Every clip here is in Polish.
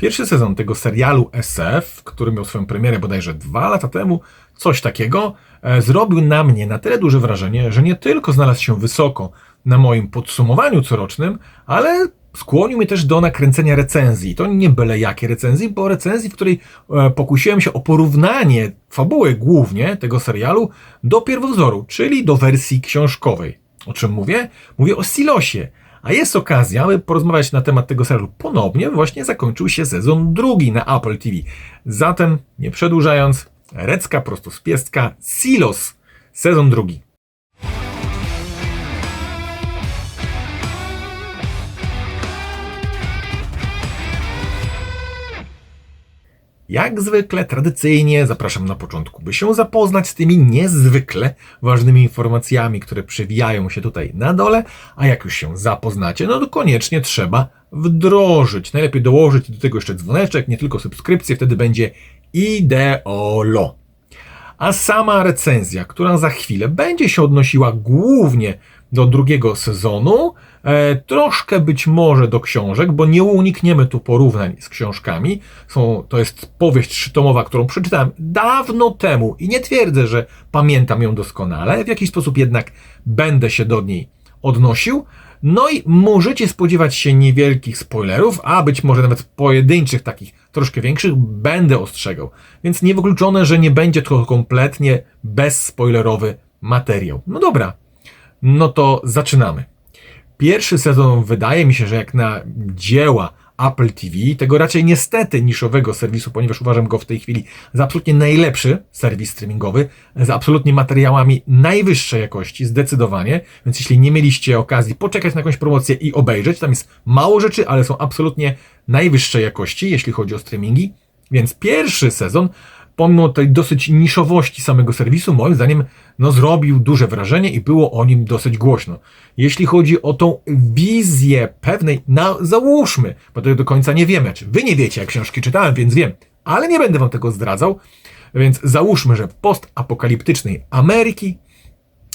Pierwszy sezon tego serialu SF, który miał swoją premierę bodajże dwa lata temu, coś takiego, e, zrobił na mnie na tyle duże wrażenie, że nie tylko znalazł się wysoko na moim podsumowaniu corocznym, ale skłonił mnie też do nakręcenia recenzji. To nie byle jakie recenzji, bo recenzji, w której e, pokusiłem się o porównanie fabuły głównie tego serialu do pierwowzoru, czyli do wersji książkowej. O czym mówię? Mówię o Silosie. A jest okazja, aby porozmawiać na temat tego serialu ponownie. Właśnie zakończył się sezon drugi na Apple TV. Zatem, nie przedłużając, Recka prosto z piestka, Silos, sezon drugi. Jak zwykle, tradycyjnie zapraszam na początku, by się zapoznać z tymi niezwykle ważnymi informacjami, które przewijają się tutaj na dole, a jak już się zapoznacie, no to koniecznie trzeba wdrożyć. Najlepiej dołożyć do tego jeszcze dzwoneczek, nie tylko subskrypcję, wtedy będzie ideolo. A sama recenzja, która za chwilę będzie się odnosiła głównie do drugiego sezonu, e, troszkę być może do książek, bo nie unikniemy tu porównań z książkami. Są, to jest powieść trzytomowa, którą przeczytałem dawno temu i nie twierdzę, że pamiętam ją doskonale. W jakiś sposób jednak będę się do niej odnosił. No i możecie spodziewać się niewielkich spoilerów, a być może nawet pojedynczych takich troszkę większych będę ostrzegał. Więc niewykluczone, że nie będzie to kompletnie bezspoilerowy materiał. No dobra, no to zaczynamy. Pierwszy sezon wydaje mi się, że jak na dzieła Apple TV, tego raczej niestety niszowego serwisu, ponieważ uważam go w tej chwili za absolutnie najlepszy serwis streamingowy, z absolutnie materiałami najwyższej jakości, zdecydowanie. Więc jeśli nie mieliście okazji poczekać na jakąś promocję i obejrzeć, tam jest mało rzeczy, ale są absolutnie najwyższej jakości, jeśli chodzi o streamingi. Więc pierwszy sezon pomimo tej dosyć niszowości samego serwisu, moim zdaniem, no, zrobił duże wrażenie i było o nim dosyć głośno. Jeśli chodzi o tą wizję pewnej, na, załóżmy, bo tego do końca nie wiemy, czy wy nie wiecie, jak książki czytałem, więc wiem, ale nie będę wam tego zdradzał, więc załóżmy, że postapokaliptycznej Ameryki,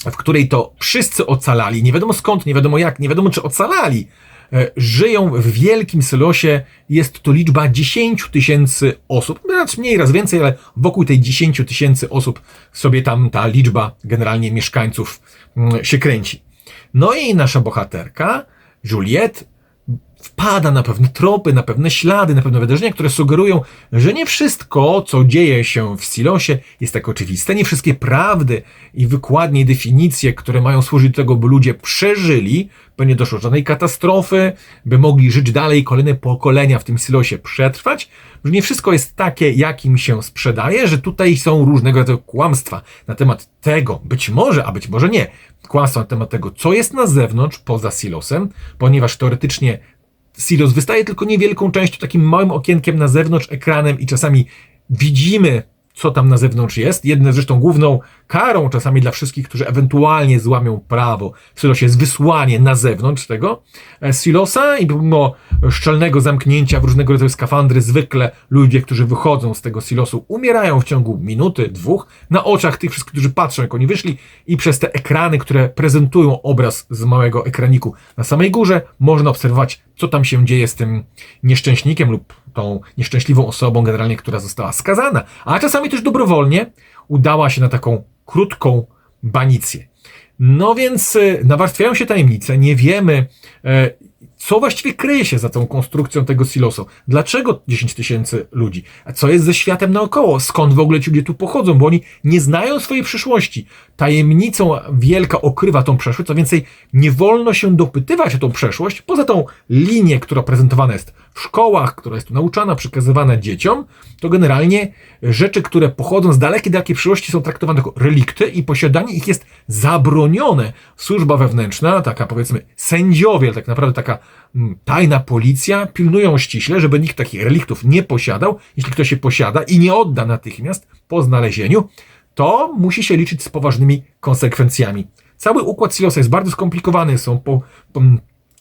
w której to wszyscy ocalali, nie wiadomo skąd, nie wiadomo jak, nie wiadomo czy ocalali, żyją w wielkim Sylosie. Jest to liczba 10 tysięcy osób. Raz mniej, raz więcej, ale wokół tej 10 tysięcy osób sobie tam ta liczba generalnie mieszkańców mm, się kręci. No i nasza bohaterka, Juliette, wpada na pewne tropy, na pewne ślady, na pewne wydarzenia, które sugerują, że nie wszystko, co dzieje się w Silosie, jest tak oczywiste. Nie wszystkie prawdy i wykładnie i definicje, które mają służyć do tego, by ludzie przeżyli, by nie doszło żadnej katastrofy, by mogli żyć dalej, kolejne pokolenia w tym Silosie przetrwać, że nie wszystko jest takie, jakim się sprzedaje, że tutaj są różnego rodzaju kłamstwa na temat tego, być może, a być może nie, kłamstwa na temat tego, co jest na zewnątrz, poza silosem, ponieważ teoretycznie silos wystaje tylko niewielką częścią, takim małym okienkiem na zewnątrz, ekranem i czasami widzimy co tam na zewnątrz jest. Jedne zresztą główną karą czasami dla wszystkich, którzy ewentualnie złamią prawo w silosie jest wysłanie na zewnątrz tego e, silosa i pomimo szczelnego zamknięcia w różnego rodzaju skafandry zwykle ludzie, którzy wychodzą z tego silosu umierają w ciągu minuty, dwóch na oczach tych wszystkich, którzy patrzą jak oni wyszli i przez te ekrany, które prezentują obraz z małego ekraniku na samej górze można obserwować co tam się dzieje z tym nieszczęśnikiem lub tą nieszczęśliwą osobą generalnie, która została skazana, a czasami też dobrowolnie udała się na taką krótką banicję. No więc e, nawarstwiają się tajemnice, nie wiemy, e, co właściwie kryje się za tą konstrukcją tego silosu? Dlaczego 10 tysięcy ludzi? A co jest ze światem naokoło? Skąd w ogóle ci ludzie tu pochodzą? Bo oni nie znają swojej przyszłości. Tajemnicą wielka okrywa tą przeszłość. Co więcej, nie wolno się dopytywać o tą przeszłość, poza tą linię, która prezentowana jest w szkołach, która jest tu nauczana, przekazywana dzieciom, to generalnie rzeczy, które pochodzą z dalekiej, dalekiej przyszłości są traktowane jako relikty i posiadanie ich jest zabronione. Służba wewnętrzna, taka powiedzmy sędziowie, tak naprawdę taka tajna policja pilnują ściśle, żeby nikt takich reliktów nie posiadał. Jeśli ktoś się posiada i nie odda natychmiast po znalezieniu, to musi się liczyć z poważnymi konsekwencjami. Cały układ silosa jest bardzo skomplikowany, są po, po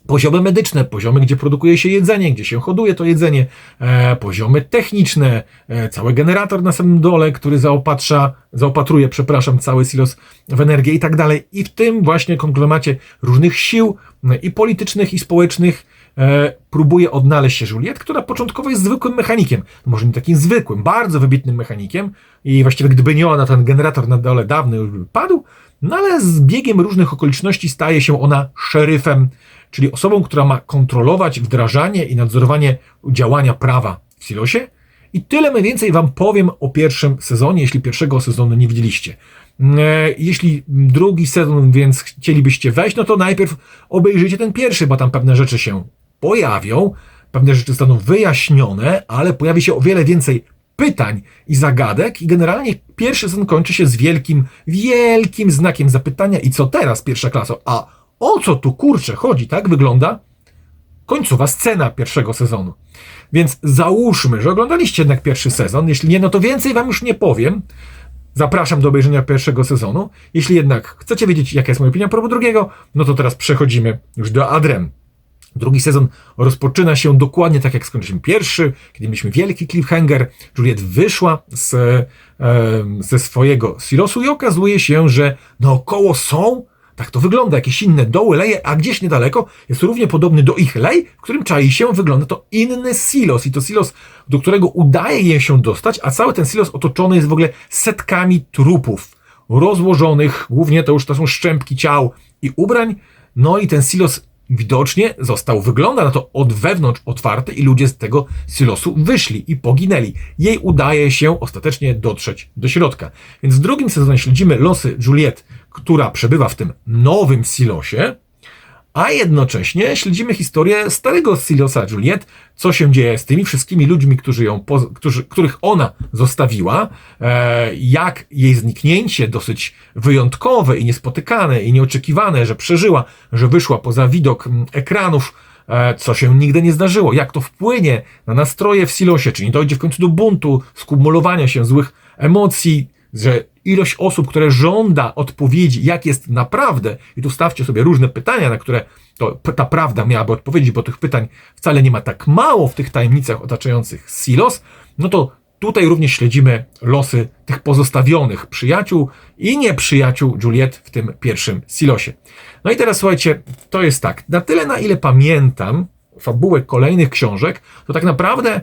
poziomy medyczne, poziomy, gdzie produkuje się jedzenie, gdzie się hoduje to jedzenie, e, poziomy techniczne, e, cały generator na samym dole, który zaopatrza, zaopatruje, przepraszam, cały silos w energię i tak dalej. I w tym właśnie konglomeracie różnych sił e, i politycznych, i społecznych e, próbuje odnaleźć się Juliet, która początkowo jest zwykłym mechanikiem. Może nie takim zwykłym, bardzo wybitnym mechanikiem i właściwie gdyby nie ona, ten generator na dole dawno już by padł, no ale z biegiem różnych okoliczności staje się ona szeryfem, czyli osobą, która ma kontrolować wdrażanie i nadzorowanie działania prawa w silosie. I tyle mniej więcej wam powiem o pierwszym sezonie, jeśli pierwszego sezonu nie widzieliście. E, Jeśli drugi sezon więc chcielibyście wejść, no to najpierw obejrzyjcie ten pierwszy, bo tam pewne rzeczy się pojawią, pewne rzeczy zostaną wyjaśnione, ale pojawi się o wiele więcej pytań i zagadek i generalnie pierwszy sezon kończy się z wielkim, wielkim znakiem zapytania i co teraz pierwsza klasa? A o co tu kurczę chodzi? Tak wygląda końcowa scena pierwszego sezonu. Więc załóżmy, że oglądaliście jednak pierwszy sezon. Jeśli nie, no to więcej wam już nie powiem. Zapraszam do obejrzenia pierwszego sezonu. Jeśli jednak chcecie wiedzieć, jaka jest moja opinia propos drugiego, no to teraz przechodzimy już do Adrem. Drugi sezon rozpoczyna się dokładnie tak, jak skończyliśmy pierwszy, kiedy mieliśmy wielki cliffhanger. Juliet wyszła z, e, ze swojego silosu i okazuje się, że naokoło są, tak to wygląda, jakieś inne doły, leje, a gdzieś niedaleko jest równie podobny do ich lej, w którym czai się, wygląda to inny silos. I to silos, do którego udaje je się dostać, a cały ten silos otoczony jest w ogóle setkami trupów rozłożonych, głównie to już to są szczępki ciał i ubrań. No i ten silos widocznie został, wygląda na to od wewnątrz otwarty i ludzie z tego silosu wyszli i poginęli. Jej udaje się ostatecznie dotrzeć do środka. Więc w drugim sezonie śledzimy losy Juliet, która przebywa w tym nowym silosie, a jednocześnie śledzimy historię starego silosa Juliet, co się dzieje z tymi wszystkimi ludźmi, którzy ją, poz- którzy, których ona zostawiła, e, jak jej zniknięcie dosyć wyjątkowe i niespotykane i nieoczekiwane, że przeżyła, że wyszła poza widok ekranów, e, co się nigdy nie zdarzyło, jak to wpłynie na nastroje w silosie, czy nie dojdzie w końcu do buntu, skumulowania się złych emocji, że ilość osób, które żąda odpowiedzi, jak jest naprawdę, i tu stawcie sobie różne pytania, na które to ta prawda miałaby odpowiedzieć, bo tych pytań wcale nie ma tak mało w tych tajemnicach otaczających Silos, no to tutaj również śledzimy losy tych pozostawionych przyjaciół i nieprzyjaciół Juliet w tym pierwszym Silosie. No i teraz słuchajcie, to jest tak, na tyle na ile pamiętam fabułę kolejnych książek, to tak naprawdę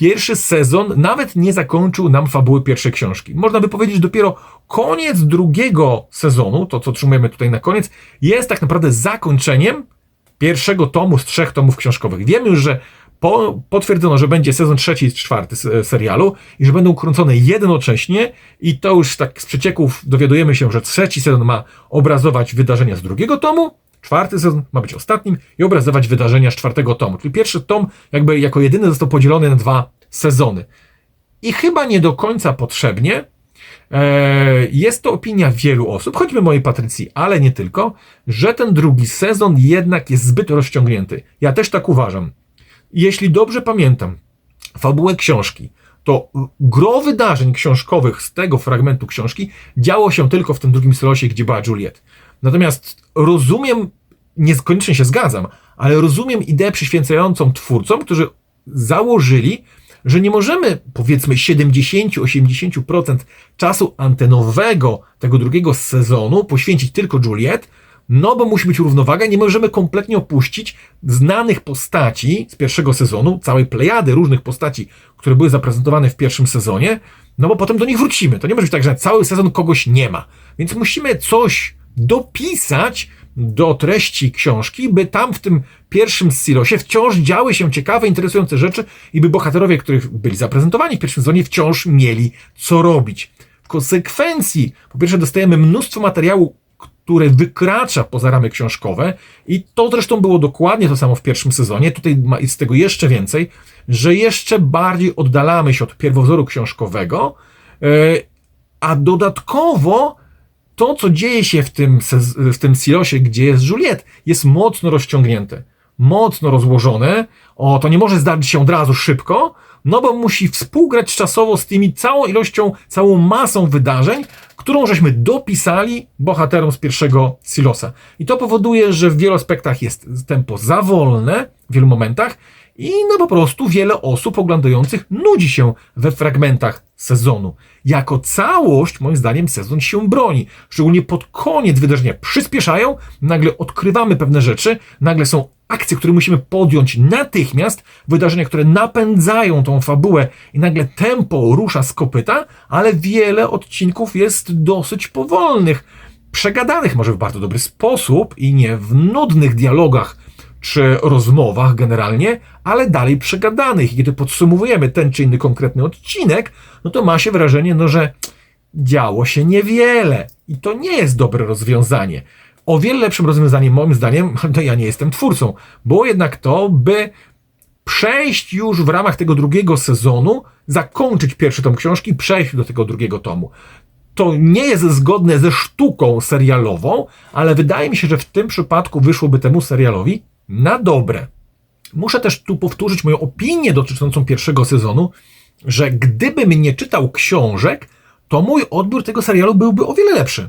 pierwszy sezon nawet nie zakończył nam fabuły pierwszej książki. Można by powiedzieć, dopiero koniec drugiego sezonu, to co trzymujemy tutaj na koniec, jest tak naprawdę zakończeniem pierwszego tomu z trzech tomów książkowych. Wiemy już, że po, potwierdzono, że będzie sezon trzeci i czwarty serialu i że będą kręcone jednocześnie i to już tak z przecieków dowiadujemy się, że trzeci sezon ma obrazować wydarzenia z drugiego tomu, czwarty sezon ma być ostatnim i obrazować wydarzenia z czwartego tomu. Czyli pierwszy tom jakby jako jedyny został podzielony na dwa sezony. I chyba nie do końca potrzebnie, E, Jest to opinia wielu osób, choćby mojej Patrycji, ale nie tylko, że ten drugi sezon jednak jest zbyt rozciągnięty. Ja też tak uważam. Jeśli dobrze pamiętam fabułę książki, to gro wydarzeń książkowych z tego fragmentu książki działo się tylko w tym drugim silosie, gdzie była Juliet. Natomiast rozumiem, niekoniecznie się zgadzam, ale rozumiem ideę przyświęcającą twórcom, którzy założyli, że nie możemy, powiedzmy, 70-80% czasu antenowego tego drugiego sezonu poświęcić tylko Juliet, no bo musi być równowaga, nie możemy kompletnie opuścić znanych postaci z pierwszego sezonu, całej plejady różnych postaci, które były zaprezentowane w pierwszym sezonie, no bo potem do nich wrócimy. To nie może być tak, że cały sezon kogoś nie ma. Więc musimy coś dopisać do treści książki, by tam w tym pierwszym silosie wciąż działy się ciekawe, interesujące rzeczy i by bohaterowie, których byli zaprezentowani w pierwszym sezonie, wciąż mieli co robić. W konsekwencji, po pierwsze, dostajemy mnóstwo materiału, które wykracza poza ramy książkowe i to zresztą było dokładnie to samo w pierwszym sezonie. Tutaj jest tego jeszcze więcej, że jeszcze bardziej oddalamy się od pierwowzoru książkowego, e, a dodatkowo to, co dzieje się w tym, w tym silosie, gdzie jest Juliet, jest mocno rozciągnięte, mocno rozłożone. O, to nie może zdarzyć się od razu szybko, no bo musi współgrać czasowo z tymi całą ilością, całą masą wydarzeń, którą żeśmy dopisali bohaterom z pierwszego silosa. I to powoduje, że w wielu aspektach jest tempo za wolne, w wielu momentach, i no po prostu wiele osób oglądających nudzi się we fragmentach sezonu. Jako całość, moim zdaniem, sezon się broni. Szczególnie pod koniec wydarzenia przyspieszają, nagle odkrywamy pewne rzeczy, nagle są akcje, które musimy podjąć natychmiast, wydarzenia, które napędzają tą fabułę i nagle tempo rusza z kopyta, ale wiele odcinków jest dosyć powolnych, przegadanych może w bardzo dobry sposób i nie w nudnych dialogach czy rozmowach generalnie, ale dalej przegadanych. I kiedy podsumowujemy ten czy inny konkretny odcinek, no to ma się wrażenie, no, że działo się niewiele. I to nie jest dobre rozwiązanie. O wiele lepszym rozwiązaniem, moim zdaniem, to ja nie jestem twórcą, było jednak to, by przejść już w ramach tego drugiego sezonu, zakończyć pierwszy tom książki, przejść do tego drugiego tomu. To nie jest zgodne ze sztuką serialową, ale wydaje mi się, że w tym przypadku wyszłoby temu serialowi na dobre. Muszę też tu powtórzyć moją opinię dotyczącą pierwszego sezonu, że gdybym nie czytał książek, to mój odbiór tego serialu byłby o wiele lepszy.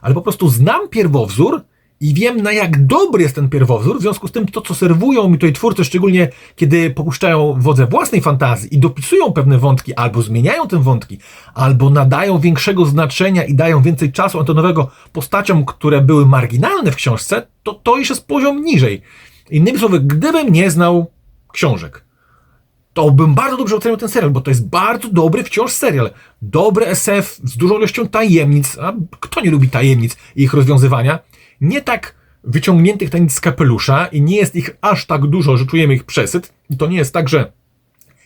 Ale po prostu znam pierwowzór i wiem, na jak dobry jest ten pierwowzór, w związku z tym to, co serwują mi tutaj twórcy, szczególnie kiedy popuszczają wodze własnej fantazji i dopisują pewne wątki, albo zmieniają te wątki, albo nadają większego znaczenia i dają więcej czasu antonowego postaciom, które były marginalne w książce, to to już jest poziom niżej. Innymi słowy, gdybym nie znał książek, to bym bardzo dobrze ocenił ten serial, bo to jest bardzo dobry wciąż serial. Dobry SF z dużą ilością tajemnic. A kto nie lubi tajemnic i ich rozwiązywania? Nie tak wyciągniętych tajemnic z kapelusza i nie jest ich aż tak dużo, że czujemy ich przesyt. I to nie jest tak, że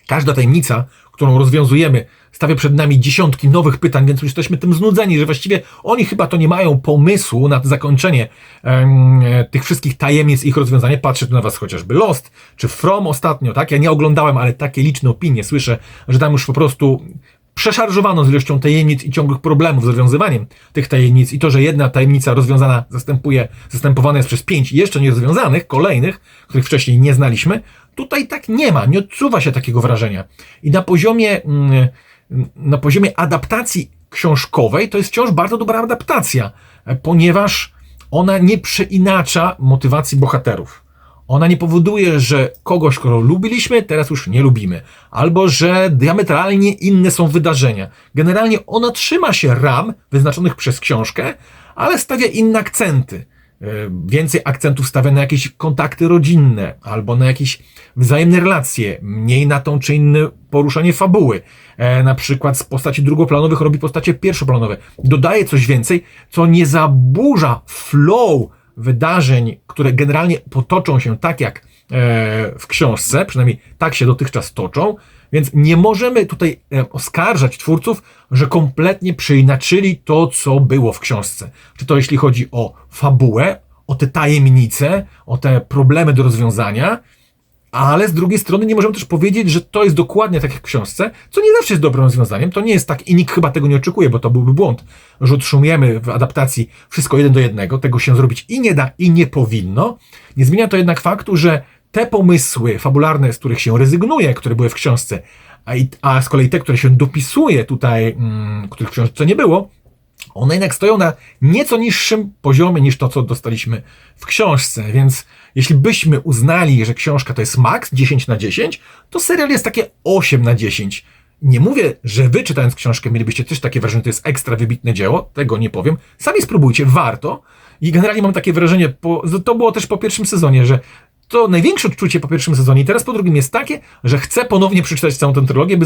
każda tajemnica, którą rozwiązujemy, stawia przed nami dziesiątki nowych pytań, więc już jesteśmy tym znudzeni, że właściwie oni chyba to nie mają pomysłu na zakończenie um, tych wszystkich tajemnic ich rozwiązanie. Patrzę tu na was chociażby Lost, czy From ostatnio, tak? Ja nie oglądałem, ale takie liczne opinie słyszę, że tam już po prostu przeszarżowano z ilością tajemnic i ciągłych problemów z rozwiązywaniem tych tajemnic i to, że jedna tajemnica rozwiązana zastępuje, zastępowana jest przez pięć jeszcze nierozwiązanych, kolejnych, których wcześniej nie znaliśmy, tutaj tak nie ma, nie odczuwa się takiego wrażenia. I na poziomie, mm, na poziomie adaptacji książkowej to jest wciąż bardzo dobra adaptacja, ponieważ ona nie przeinacza motywacji bohaterów. Ona nie powoduje, że kogoś, kogo lubiliśmy, teraz już nie lubimy. Albo że diametralnie inne są wydarzenia. Generalnie ona trzyma się ram wyznaczonych przez książkę, ale stawia inne akcenty. E, więcej akcentów stawia na jakieś kontakty rodzinne, albo na jakieś wzajemne relacje, mniej na tą czy inne poruszanie fabuły. E, na przykład z postaci drugoplanowych robi postacie pierwszoplanowe. Dodaje coś więcej, co nie zaburza flow wydarzeń, które generalnie potoczą się tak jak e, w książce, przynajmniej tak się dotychczas toczą, więc nie możemy tutaj e, oskarżać twórców, że kompletnie przeinaczyli to, co było w książce. Czy to jeśli chodzi o fabułę, o te tajemnice, o te problemy do rozwiązania, ale z drugiej strony nie możemy też powiedzieć, że to jest dokładnie tak jak w książce, co nie zawsze jest dobrym rozwiązaniem. To nie jest tak i nikt chyba tego nie oczekuje, bo to byłby błąd, że otrzymujemy w adaptacji wszystko jeden do jednego. Tego się zrobić i nie da, i nie powinno. Nie zmienia to jednak faktu, że te pomysły fabularne, z których się rezygnuje, które były w książce, a, a z kolei te, które się dopisuje tutaj, mm, których w książce nie było, one jednak stoją na nieco niższym poziomie niż to, co dostaliśmy w książce, więc jeśli byśmy uznali, że książka to jest max 10 na 10, to serial jest takie 8 na 10. Nie mówię, że wy czytając książkę mielibyście też takie wrażenie, że to jest ekstra wybitne dzieło, tego nie powiem. Sami spróbujcie, warto. I generalnie mam takie wrażenie, po, to było też po pierwszym sezonie, że to największe odczucie po pierwszym sezonie i teraz po drugim jest takie, że chcę ponownie przeczytać całą tę trylogię, by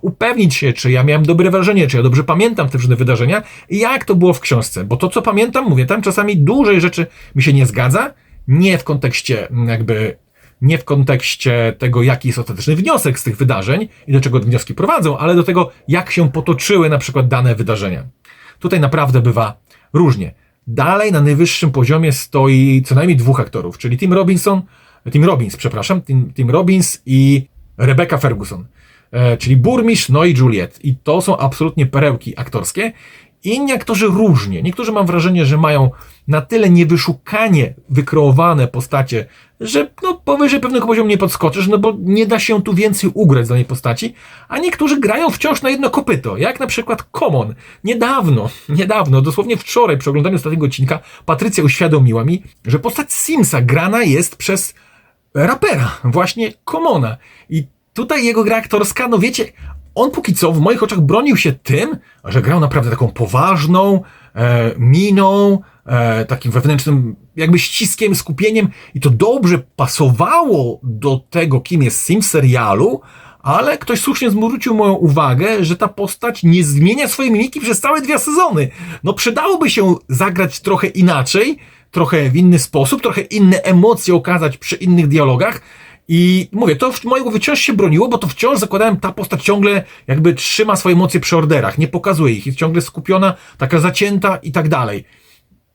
upewnić się, czy ja miałem dobre wrażenie, czy ja dobrze pamiętam te różne wydarzenia i jak to było w książce. Bo to, co pamiętam, mówię, tam czasami dużej rzeczy mi się nie zgadza, nie w kontekście jakby nie w kontekście tego, jaki jest ostateczny wniosek z tych wydarzeń i do czego te wnioski prowadzą, ale do tego, jak się potoczyły na przykład dane wydarzenia. Tutaj naprawdę bywa różnie. Dalej na najwyższym poziomie stoi co najmniej dwóch aktorów, czyli Tim Robinson, Tim Robbins, przepraszam, Tim, Tim Robbins i Rebecca Ferguson, e, czyli Burmistrz, no i Juliet. I to są absolutnie perełki aktorskie. Inni aktorzy różnie. Niektórzy mam wrażenie, że mają na tyle niewyszukanie wykreowane postacie, że no, powyżej pewnego poziomu nie podskoczysz, no bo nie da się tu więcej ugrać z danej postaci, a niektórzy grają wciąż na jedno kopyto, jak na przykład Common. Niedawno, niedawno, dosłownie wczoraj przy oglądaniu ostatniego odcinka Patrycja uświadomiła mi, że postać Simsa grana jest przez rapera, właśnie Komona. I tutaj jego gra aktorska, no wiecie, on póki co w moich oczach bronił się tym, że grał naprawdę taką poważną e, miną, e, takim wewnętrznym jakby ściskiem, skupieniem i to dobrze pasowało do tego, kim jest Sim w serialu, ale ktoś słusznie zwrócił moją uwagę, że ta postać nie zmienia swojej mimiki przez całe dwie sezony. No przydałoby się zagrać trochę inaczej, trochę w inny sposób, trochę inne emocje okazać przy innych dialogach. I mówię, to w mojego wciąż się broniło, bo to wciąż zakładałem, ta postać ciągle jakby trzyma swoje emocje przy orderach, nie pokazuje ich, jest ciągle skupiona, taka zacięta i tak dalej.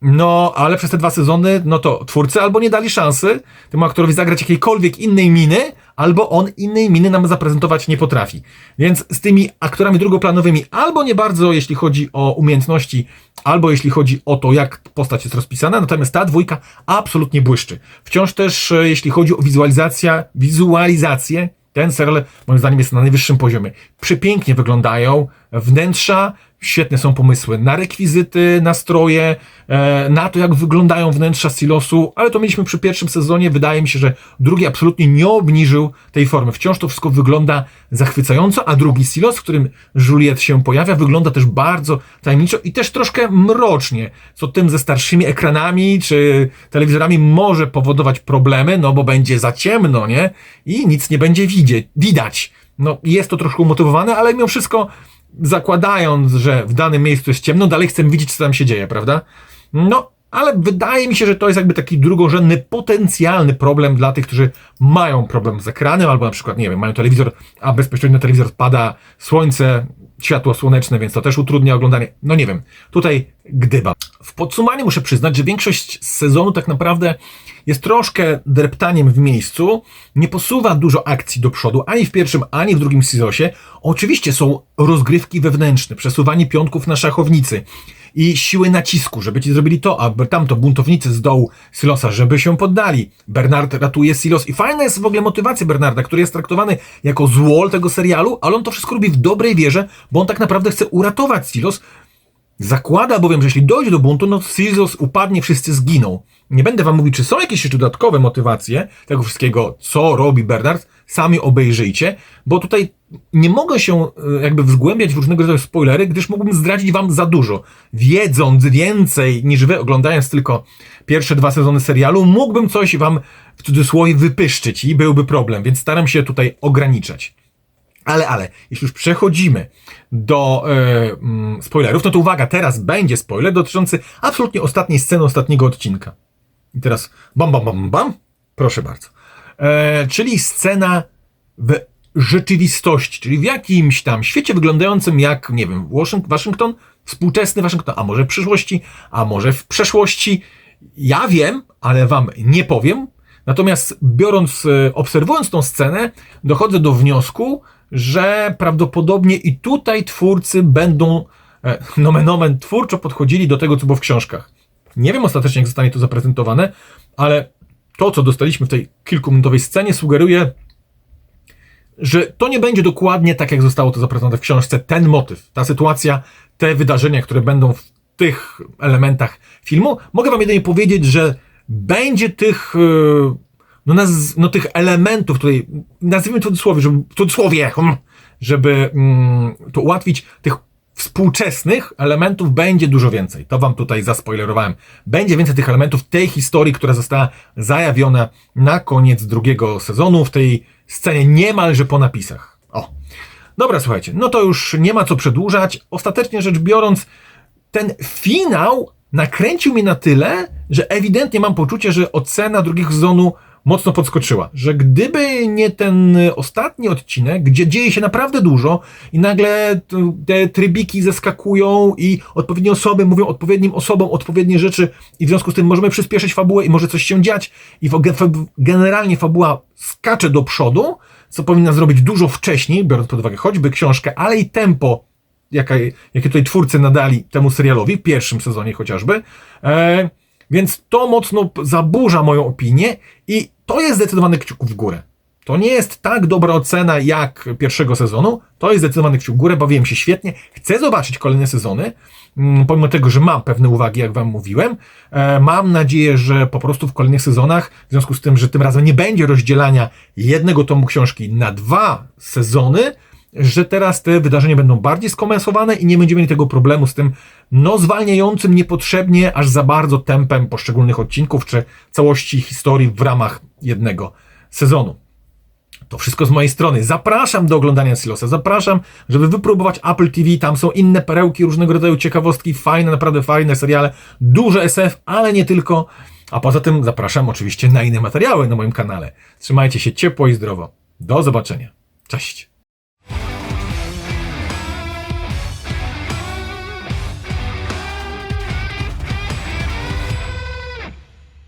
No, ale przez te dwa sezony, no to twórcy albo nie dali szansy temu aktorowi zagrać jakiejkolwiek innej miny, albo on innej miny nam zaprezentować nie potrafi. Więc z tymi aktorami drugoplanowymi albo nie bardzo, jeśli chodzi o umiejętności, albo jeśli chodzi o to, jak postać jest rozpisana, natomiast ta dwójka absolutnie błyszczy. Wciąż też, e, jeśli chodzi o wizualizację, wizualizację, ten serial moim zdaniem jest na najwyższym poziomie. Przepięknie wyglądają wnętrza, Świetne są pomysły na rekwizyty, nastroje, e, na to, jak wyglądają wnętrza silosu, ale to mieliśmy przy pierwszym sezonie. Wydaje mi się, że drugi absolutnie nie obniżył tej formy. Wciąż to wszystko wygląda zachwycająco, a drugi silos, w którym Juliet się pojawia, wygląda też bardzo tajemniczo i też troszkę mrocznie, co tym ze starszymi ekranami czy telewizorami może powodować problemy, no bo będzie za ciemno, nie? I nic nie będzie widzieć, widać. No, jest to troszkę umotywowane, ale mimo wszystko zakładając, że w danym miejscu jest ciemno, dalej chcę widzieć, co tam się dzieje, prawda? No, ale wydaje mi się, że to jest jakby taki drugorzędny, potencjalny problem dla tych, którzy mają problem z ekranem, albo na przykład, nie wiem, mają telewizor, a bezpośrednio telewizor pada słońce, światło słoneczne, więc to też utrudnia oglądanie. No nie wiem, tutaj gdyba. W podsumaniu muszę przyznać, że większość sezonu tak naprawdę jest troszkę dreptaniem w miejscu, nie posuwa dużo akcji do przodu, ani w pierwszym, ani w drugim sezonie. Oczywiście są rozgrywki wewnętrzne, przesuwanie piątków na szachownicy i siły nacisku, żeby ci zrobili to, a tamto buntownicy z dołu Silosa, żeby się poddali. Bernard ratuje Silos i fajna jest w ogóle motywacja Bernarda, który jest traktowany jako złol tego serialu, ale on to wszystko robi w dobrej wierze, bo on tak naprawdę chce uratować Silos. Zakłada bowiem, że jeśli dojdzie do buntu, no Silos upadnie, wszyscy zginą. Nie będę wam mówił, czy są jakieś jeszcze dodatkowe motywacje tego wszystkiego, co robi Bernard, sami obejrzyjcie, bo tutaj nie mogę się e, jakby wzgłębiać w różnego rodzaju spoilery, gdyż mógłbym zdradzić wam za dużo. Wiedząc więcej niż wy, oglądając tylko pierwsze dwa sezony serialu, mógłbym coś wam w cudzysłowie wypyszczyć i byłby problem, więc staram się tutaj ograniczać. Ale, ale, jeśli już przechodzimy do yy, spoilerów, no to uwaga, teraz będzie spoiler dotyczący absolutnie ostatniej sceny ostatniego odcinka. I teraz bam, bam, bam, bam, proszę bardzo. E, czyli scena w rzeczywistości, czyli w jakimś tam świecie wyglądającym jak, nie wiem, Waszyngton, współczesny Waszyngton, a może w przyszłości, a może w przeszłości. Ja wiem, ale wam nie powiem. Natomiast biorąc, e, obserwując tą scenę, dochodzę do wniosku, że prawdopodobnie i tutaj twórcy będą e, nomen omen twórczo podchodzili do tego, co było w książkach. Nie wiem ostatecznie, jak zostanie to zaprezentowane, ale to, co dostaliśmy w tej kilkuminutowej scenie, sugeruje, że to nie będzie dokładnie tak, jak zostało to zaprezentowane w książce, ten motyw, ta sytuacja, te wydarzenia, które będą w tych elementach filmu. Mogę wam jedynie powiedzieć, że będzie tych, e, no, naz, no tych elementów, tutaj nazwijmy w cudzysłowie, żeby, cudzysłowie, hmm, żeby mm, to ułatwić, tych współczesnych elementów będzie dużo więcej. To wam tutaj zaspoilerowałem. Będzie więcej tych elementów tej historii, która została zajawiona na koniec drugiego sezonu, w tej scenie niemalże po napisach. O. Dobra, słuchajcie, no to już nie ma co przedłużać. Ostatecznie rzecz biorąc, ten finał nakręcił mnie na tyle, że ewidentnie mam poczucie, że ocena drugiego sezonu mocno podskoczyła, że gdyby nie ten ostatni odcinek, gdzie dzieje się naprawdę dużo i nagle te trybiki zeskakują i odpowiednie osoby mówią odpowiednim osobom odpowiednie rzeczy i w związku z tym możemy przyspieszyć fabułę i może coś się dziać i generalnie fabuła skacze do przodu, co powinna zrobić dużo wcześniej, biorąc pod uwagę choćby książkę, ale i tempo, jakie, jakie tutaj twórcy nadali temu serialowi, w pierwszym sezonie chociażby. E, więc to mocno zaburza moją opinię i to jest zdecydowany kciuk w górę. To nie jest tak dobra ocena jak pierwszego sezonu, to jest zdecydowany kciuk w górę, bawiłem się świetnie, chcę zobaczyć kolejne sezony, mm, pomimo tego, że mam pewne uwagi, jak Wam mówiłem. E, Mam nadzieję, że po prostu w kolejnych sezonach, w związku z tym, że tym razem nie będzie rozdzielania jednego tomu książki na dwa sezony, że teraz te wydarzenia będą bardziej skomensowane i nie będziemy mieli tego problemu z tym, no, zwalniającym niepotrzebnie aż za bardzo tempem poszczególnych odcinków czy całości historii w ramach jednego sezonu. To wszystko z mojej strony. Zapraszam do oglądania Silosa. Zapraszam, żeby wypróbować Apple TV. Tam są inne perełki, różnego rodzaju ciekawostki, fajne, naprawdę fajne seriale, duże SF, ale nie tylko. A poza tym zapraszam oczywiście na inne materiały na moim kanale. Trzymajcie się ciepło i zdrowo. Do zobaczenia. Cześć.